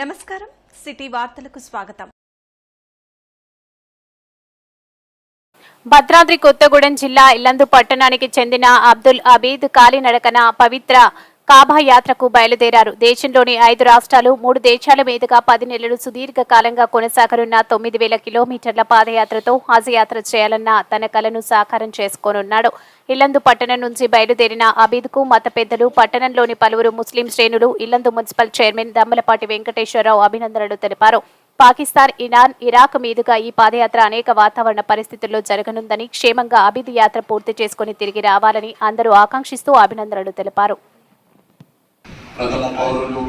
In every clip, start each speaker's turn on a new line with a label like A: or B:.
A: నమస్కారం. సిటీ వార్తలకు స్వాగతం.
B: భద్రాద్రి కొత్తగూడెం జిల్లా ఇల్లందు పట్టణానికి చెందిన అబ్దుల్ అబీద్ కాలినడకన పవిత్ర కాబా యాత్రకు బయలుదేరారు. దేశంలోని ఐదు రాష్ట్రాలు మూడు దేశాల మీదుగా పది నెలలు సుదీర్ఘ కాలంగా కొనసాగనున్న తొమ్మిది వేల కిలోమీటర్ల పాదయాత్రతో హజ్ యాత్ర చేయాలన్న తన కలను సాకారం చేసుకోనున్నాడు. ఇల్లందు పట్టణం నుంచి బయలుదేరిన అబీద్కు మత పెద్దలు పట్టణంలోని పలువురు ముస్లిం శ్రేణులు ఇల్లందు మున్సిపల్ చైర్మన్ దమ్మలపాటి వెంకటేశ్వరరావు అభినందనలు తెలిపారు. పాకిస్తాన్ ఇరాన్ ఇరాక్ మీదుగా ఈ పాదయాత్ర అనేక వాతావరణ పరిస్థితుల్లో జరగనుందని క్షేమంగా అభిధి యాత్ర పూర్తి చేసుకుని తిరిగి రావాలని అందరూ ఆకాంక్షిస్తూ అభినందనలు తెలిపారు.
C: ప్రథమ పౌరులు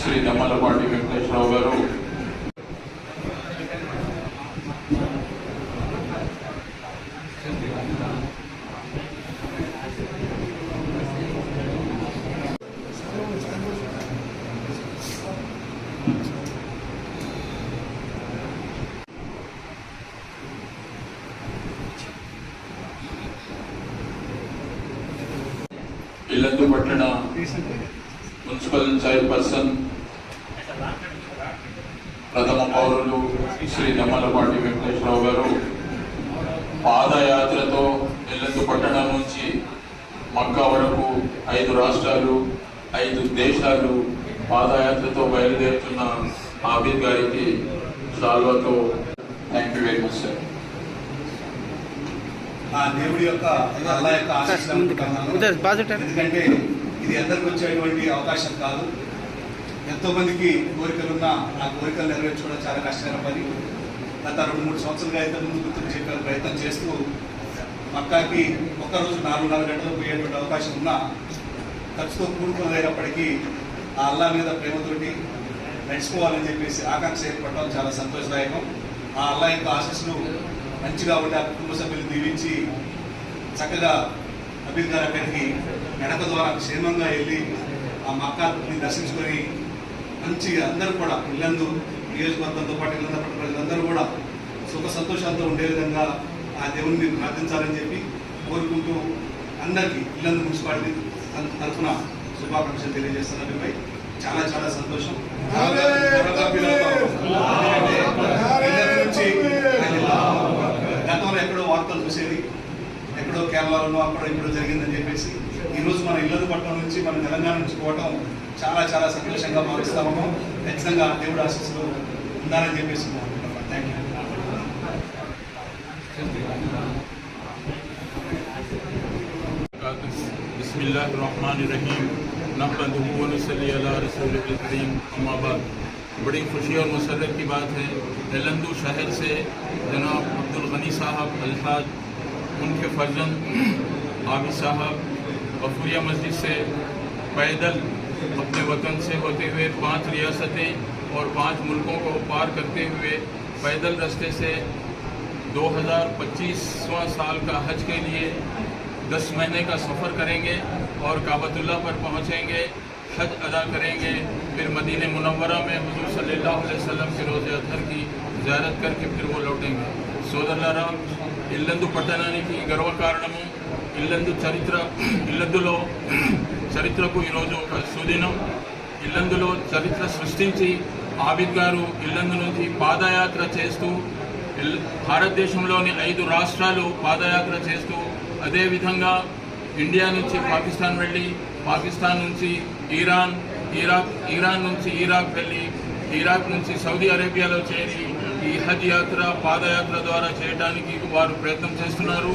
C: శ్రీ దమ్మలపాటి వెంకటేశ్వరరావు గారు. ఇల్లందు పట్టణ మున్సిపల్ చైర్పర్సన్ ప్రథమ పౌరులు శ్రీ దమ్మలపాటి వెంకటేశ్వరరావు గారు పాదయాత్రతో ఇల్లందు పట్టణం నుంచి మక్కా వరకు ఐదు రాష్ట్రాలు ఐదు దేశాలు పాదయాత్రతో బయలుదేరుతున్న ఆబిద్ గారికి సాల్వాతో thank you very much sir
D: ఆ దేవుడి యొక్క అల్లా యొక్క ఆశీస్సులు అందుకున్నాను.
E: ఉదయ్, బాజెట్
D: ఎందుకంటే ఇది అందరికి వచ్చేటువంటి అవకాశం కాదు. ఎంతో మందికి కోరికలున్నా ఆ కోరికలు నెరవేర్చుకోవడం చాలా కష్టమైన పని. గత రెండు మూడు సంవత్సరాలుగా అయితే ముందు గుర్తుకు చెప్పే ప్రయత్నం చేస్తూ మక్కాకి ఒక్కరోజు నాలుగున్నర గంటలు పోయేటువంటి అవకాశం ఉన్నా ఖర్చుతో కూడుకున్నదైనప్పటికీ ఆ అల్లా మీద ప్రేమతోటి నడుచుకోవాలని చెప్పేసి ఆకాంక్ష ఏర్పడటం చాలా సంతోషదాయకం. ఆ అల్లా యొక్క ఆశీస్సులు మంచిగా ఉండే ఆ కుటుంబ సభ్యులు దీవించి చక్కగా అబీద్ గారు అక్కడికి నడక ద్వారా క్షేమంగా వెళ్ళి ఆ మక్కాని దర్శించుకొని మంచిగా అందరూ కూడా ఇల్లందు నియోజకవర్గంతో పాటు పట్ల ప్రజలందరూ కూడా సుఖ సంతోషాలతో ఉండే విధంగా ఆ దేవుణ్ణి ప్రార్థించాలని చెప్పి కోరుకుంటూ అందరికీ ఇల్లందు మున్సిపాలిటీ తర- తరఫున శుభాకాంక్షలు తెలియజేస్తున్నారు మీపై చాలా చాలా సంతోషం. నుంచి గతంలో ఎక్కడో వార్తలు చూసేది ఎక్కడో కేరళలోనో అక్కడ ఎక్కడో జరిగిందని నుంచి మన తెలంగాణ నుంచి పోవటం చాలా చాలా సంతోషంగా భావిస్తా ఉన్నాం ఖచ్చితంగా దేవుడు ఆశీస్సులు ఉండాలని చెప్పేసి థ్యాంక్ యూ
C: بسم الله الرحمن الرحیم نحمده ونصلي على رسوله الكريم اما بعد بڑی خوشی اور مسرت کی بات ہے نلندو شہر سے جناب عبد الغنی صاحب الحاج ان کے فرزند عابد صاحب غفوریہ مسجد سے پیدل اپنے وطن سے ہوتے ہوئے پانچ ریاستیں اور پانچ ملکوں کو پار کرتے ہوئے پیدل رستے سے دو ہزار پچیسواں سال کا حج کے لیے دس مہینے کا سفر کریں گے اور کعبت اللہ پر پہنچیں گے، حج ادا کریں گے۔ پھر مدینہ منورہ میں حضور صلی اللہ علیہ وسلم کے روز اطہر کی زیارت کر کے پھر وہ لوٹیں گے۔ سودرلارام اندو پٹنانی کی گروہ کارنموں ఇల్లందు చరిత్ర ఇల్లందులో చరిత్రకు ఈరోజు ఒక సుదినం. ఇల్లందులో చరిత్ర సృష్టించి ఆబిద్ గారు ఇల్లందు నుంచి పాదయాత్ర చేస్తూ భారతదేశంలోని ఐదు రాష్ట్రాలు పాదయాత్ర చేస్తూ అదేవిధంగా ఇండియా నుంచి పాకిస్తాన్ వెళ్ళి పాకిస్తాన్ నుంచి ఇరాన్ ఇరాక్ ఇరాన్ నుంచి ఇరాక్ వెళ్ళి ఇరాక్ నుంచి సౌదీ అరేబియాలో చేరి ఈ హజ్ యాత్ర పాదయాత్ర ద్వారా చేయడానికి వారు ప్రయత్నం చేస్తున్నారు.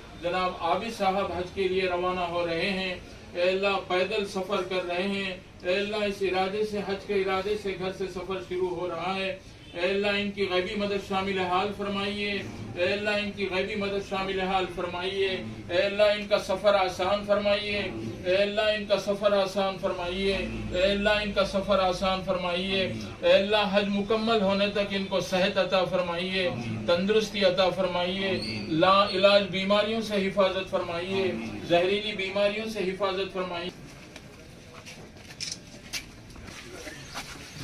C: جناب عابد صاحب حج کے لیے روانہ ہو رہے ہیں۔ اے اللہ پیدل سفر کر رہے ہیں۔ اے اللہ اس ارادے سے، حج کے ارادے سے گھر سے سفر شروع ہو رہا ہے۔ اے اللہ ان کی غیبی مدد شامل حال فرمائیے۔ اے اللہ ان کی غیبی مدد شامل حال فرمائیے۔ اے اللہ ان کا سفر آسان فرمائیے۔ اے اللہ ان کا سفر آسان فرمائیے۔ اے اللہ ان کا سفر آسان فرمائیے۔ اے اللہ حج مکمل ہونے تک ان کو صحت عطا فرمائیے۔ تندرستی عطا فرمائیے۔ لا علاج بیماریوں سے حفاظت فرمائیے۔ زہریلی بیماریوں سے حفاظت فرمائیے۔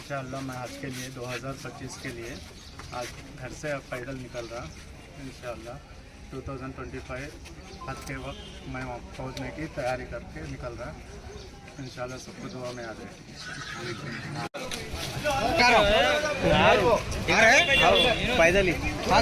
C: انشاءاللہ میں آج کے لیے دو ہزار پچیس کے لیے
E: آج گھر سے پیدل نکل رہا انشاءاللہ۔ ٹو تھاؤزنڈ ٹوئنٹی فائیو حد کے وقت میں وہاں پہنچنے کی تیاری کر کے نکل رہا انشاءاللہ سب کو دعا میں آ جائے۔ ہاں، پیدل ہی۔ ہاں،